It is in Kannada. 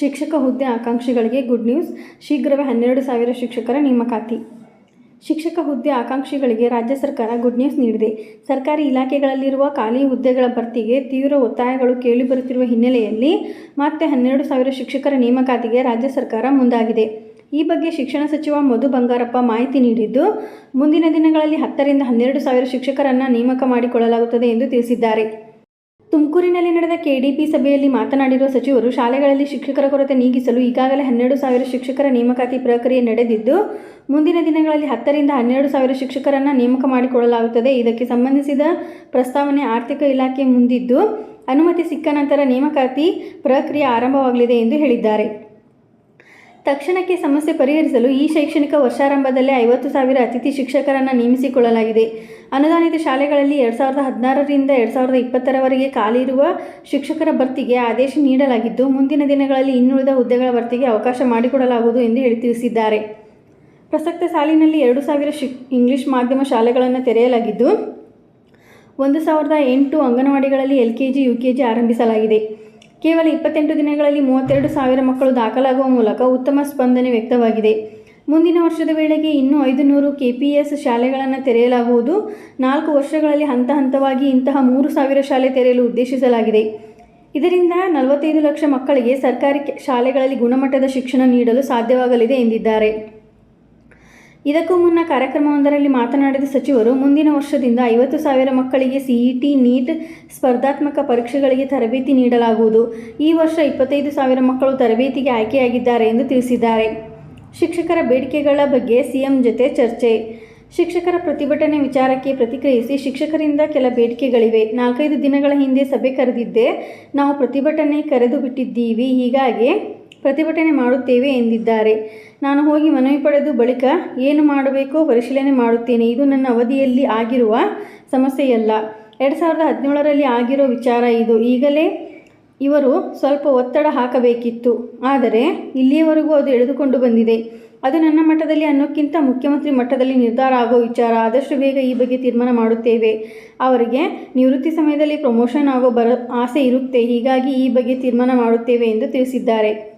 ಶಿಕ್ಷಕ ಹುದ್ದೆ ಆಕಾಂಕ್ಷಿಗಳಿಗೆ ಗುಡ್ ನ್ಯೂಸ್ ಶೀಘ್ರವೇ ಹನ್ನೆರಡು ಸಾವಿರ ಶಿಕ್ಷಕರ ನೇಮಕಾತಿ. ಶಿಕ್ಷಕ ಹುದ್ದೆ ಆಕಾಂಕ್ಷಿಗಳಿಗೆ ರಾಜ್ಯ ಸರ್ಕಾರ ಗುಡ್ ನ್ಯೂಸ್ ನೀಡಿದೆ. ಸರ್ಕಾರಿ ಇಲಾಖೆಗಳಲ್ಲಿರುವ ಖಾಲಿ ಹುದ್ದೆಗಳ ಭರ್ತಿಗೆ ತೀವ್ರ ಒತ್ತಾಯಗಳು ಕೇಳಿಬರುತ್ತಿರುವ ಹಿನ್ನೆಲೆಯಲ್ಲಿ ಮತ್ತೆ ಹನ್ನೆರಡು ಸಾವಿರ ಶಿಕ್ಷಕರ ನೇಮಕಾತಿಗೆ ರಾಜ್ಯ ಸರ್ಕಾರ ಮುಂದಾಗಿದೆ. ಈ ಬಗ್ಗೆ ಶಿಕ್ಷಣ ಸಚಿವ ಮಧು ಬಂಗಾರಪ್ಪ ಮಾಹಿತಿ ನೀಡಿದ್ದು, ಮುಂದಿನ ದಿನಗಳಲ್ಲಿ ಹತ್ತರಿಂದ ಹನ್ನೆರಡು ಸಾವಿರ ಶಿಕ್ಷಕರನ್ನು ನೇಮಕ ಮಾಡಿಕೊಳ್ಳಲಾಗುತ್ತದೆ ಎಂದು ತಿಳಿಸಿದ್ದಾರೆ. ತುಮಕೂರಿನಲ್ಲಿ ನಡೆದ ಕೆಡಿಪಿ ಸಭೆಯಲ್ಲಿ ಮಾತನಾಡಿರುವ ಸಚಿವರು, ಶಾಲೆಗಳಲ್ಲಿ ಶಿಕ್ಷಕರ ಕೊರತೆ ನೀಗಿಸಲು ಈಗಾಗಲೇ ಹನ್ನೆರಡು ಸಾವಿರ ಶಿಕ್ಷಕರ ನೇಮಕಾತಿ ಪ್ರಕ್ರಿಯೆ ನಡೆದಿದ್ದು, ಮುಂದಿನ ದಿನಗಳಲ್ಲಿ ಹತ್ತರಿಂದ ಹನ್ನೆರಡು ಸಾವಿರ ಶಿಕ್ಷಕರನ್ನು ನೇಮಕ ಮಾಡಿಕೊಳ್ಳಲಾಗುತ್ತದೆ. ಇದಕ್ಕೆ ಸಂಬಂಧಿಸಿದ ಪ್ರಸ್ತಾವನೆ ಆರ್ಥಿಕ ಇಲಾಖೆ ಮುಂದಿದ್ದು, ಅನುಮತಿ ಸಿಕ್ಕ ನಂತರ ನೇಮಕಾತಿ ಪ್ರಕ್ರಿಯೆ ಆರಂಭವಾಗಲಿದೆ ಎಂದು ಹೇಳಿದ್ದಾರೆ. ತಕ್ಷಣಕ್ಕೆ ಸಮಸ್ಯೆ ಪರಿಹರಿಸಲು ಈ ಶೈಕ್ಷಣಿಕ ವರ್ಷಾರಂಭದಲ್ಲಿ ಐವತ್ತು ಸಾವಿರ ಅತಿಥಿ ಶಿಕ್ಷಕರನ್ನು ನೇಮಿಸಿಕೊಳ್ಳಲಾಗಿದೆ. ಅನುದಾನಿತ ಶಾಲೆಗಳಲ್ಲಿ ಎರಡು ಸಾವಿರದ ಹದಿನಾರರಿಂದ ಎರಡು ಸಾವಿರದ ಇಪ್ಪತ್ತರವರೆಗೆ ಖಾಲಿ ಇರುವ ಶಿಕ್ಷಕರ ಭರ್ತಿಗೆ ಆದೇಶ ನೀಡಲಾಗಿದ್ದು, ಮುಂದಿನ ದಿನಗಳಲ್ಲಿ ಇನ್ನುಳಿದ ಹುದ್ದೆಗಳ ಭರ್ತಿಗೆ ಅವಕಾಶ ಮಾಡಿಕೊಡಲಾಗುವುದು ಎಂದು ಹೇಳಿ ತಿಳಿಸಿದ್ದಾರೆ. ಪ್ರಸಕ್ತ ಸಾಲಿನಲ್ಲಿ ಎರಡು ಸಾವಿರ ಶಿಕ್, ಇಂಗ್ಲಿಷ್ ಮಾಧ್ಯಮ ಶಾಲೆಗಳನ್ನು ತೆರೆಯಲಾಗಿದ್ದು, ಒಂದು ಸಾವಿರದ ಎಂಟು ಅಂಗನವಾಡಿಗಳಲ್ಲಿ L K G U K G ಆರಂಭಿಸಲಾಗಿದೆ. ಕೇವಲ ಇಪ್ಪತ್ತೆಂಟು ದಿನಗಳಲ್ಲಿ ಮೂವತ್ತೆರಡು ಸಾವಿರ ಮಕ್ಕಳು ದಾಖಲಾಗುವ ಮೂಲಕ ಉತ್ತಮ ಸ್ಪಂದನೆ ವ್ಯಕ್ತವಾಗಿದೆ. ಮುಂದಿನ ವರ್ಷದ ವೇಳೆಗೆ ಇನ್ನೂ ಐದು ನೂರು ಕೆ ಪಿ ಎಸ್ ಶಾಲೆಗಳನ್ನು ತೆರೆಯಲಾಗುವುದು. ನಾಲ್ಕು ವರ್ಷಗಳಲ್ಲಿ ಹಂತ ಹಂತವಾಗಿ ಇಂತಹ ಮೂರು ಸಾವಿರ ಶಾಲೆ ತೆರೆಯಲು ಉದ್ದೇಶಿಸಲಾಗಿದೆ. ಇದರಿಂದ ನಲವತ್ತೈದು ಲಕ್ಷ ಮಕ್ಕಳಿಗೆ ಸರ್ಕಾರಿ ಶಾಲೆಗಳಲ್ಲಿ ಗುಣಮಟ್ಟದ ಶಿಕ್ಷಣ ನೀಡಲು ಸಾಧ್ಯವಾಗಲಿದೆ ಎಂದಿದ್ದಾರೆ. ಇದಕ್ಕೂ ಮುನ್ನ ಕಾರ್ಯಕ್ರಮವೊಂದರಲ್ಲಿ ಮಾತನಾಡಿದ ಸಚಿವರು, ಮುಂದಿನ ವರ್ಷದಿಂದ ಐವತ್ತು ಸಾವಿರ ಮಕ್ಕಳಿಗೆ ಸಿಇಟಿ ನೀಟ್ ಸ್ಪರ್ಧಾತ್ಮಕ ಪರೀಕ್ಷೆಗಳಿಗೆ ತರಬೇತಿ ನೀಡಲಾಗುವುದು. ಈ ವರ್ಷ ಇಪ್ಪತ್ತೈದು ಸಾವಿರ ಮಕ್ಕಳು ತರಬೇತಿಗೆ ಆಯ್ಕೆಯಾಗಿದ್ದಾರೆ ಎಂದು ತಿಳಿಸಿದ್ದಾರೆ. ಶಿಕ್ಷಕರ ಬೇಡಿಕೆಗಳ ಬಗ್ಗೆ ಸಿಎಂ ಜೊತೆ ಚರ್ಚೆ. ಶಿಕ್ಷಕರ ಪ್ರತಿಭಟನೆ ವಿಚಾರಕ್ಕೆ ಪ್ರತಿಕ್ರಿಯಿಸಿ ಶಿಕ್ಷಕರಿಂದ ಕೆಲ ಬೇಡಿಕೆಗಳಿವೆ. ನಾಲ್ಕೈದು ದಿನಗಳ ಹಿಂದೆ ಸಭೆ ಕರೆದಿದ್ದೆ, ನಾವು ಪ್ರತಿಭಟನೆ ಕರೆದು ಬಿಟ್ಟಿದ್ದೀವಿ ಹೀಗಾಗಿ ಪ್ರತಿಭಟನೆ ಮಾಡುತ್ತೇವೆ ಎಂದಿದ್ದಾರೆ. ನಾನು ಹೋಗಿ ಮನವಿ ಪಡೆದು ಬಳಿಕ ಏನು ಮಾಡಬೇಕೋ ಪರಿಶೀಲನೆ ಮಾಡುತ್ತೇನೆ. ಇದು ನನ್ನ ಅವಧಿಯಲ್ಲಿ ಆಗಿರುವ ಸಮಸ್ಯೆಯಲ್ಲ. ಎರಡು ಸಾವಿರದ ಹದಿನೇಳರಲ್ಲಿ ಆಗಿರೋ ವಿಚಾರ ಇದು. ಈಗಲೇ ಇವರು ಸ್ವಲ್ಪ ಒತ್ತಡ ಹಾಕಬೇಕಿತ್ತು. ಆದರೆ ಇಲ್ಲಿಯವರೆಗೂ ಅದು ಎಳೆದುಕೊಂಡು ಬಂದಿದೆ. ಅದು ನನ್ನ ಮಟ್ಟದಲ್ಲಿ ಅನ್ನೋಕ್ಕಿಂತ ಮುಖ್ಯಮಂತ್ರಿ ಮಟ್ಟದಲ್ಲಿ ನಿರ್ಧಾರ ಆಗೋ ವಿಚಾರ. ಆದಷ್ಟು ಬೇಗ ಈ ಬಗ್ಗೆ ತೀರ್ಮಾನ ಮಾಡುತ್ತೇವೆ. ಅವರಿಗೆ ನಿವೃತ್ತಿ ಸಮಯದಲ್ಲಿ ಪ್ರಮೋಷನ್ ಆಗೋ ಬರ ಆಸೆ ಇರುತ್ತೆ. ಹೀಗಾಗಿ ಈ ಬಗ್ಗೆ ತೀರ್ಮಾನ ಮಾಡುತ್ತೇವೆ ಎಂದು ತಿಳಿಸಿದ್ದಾರೆ.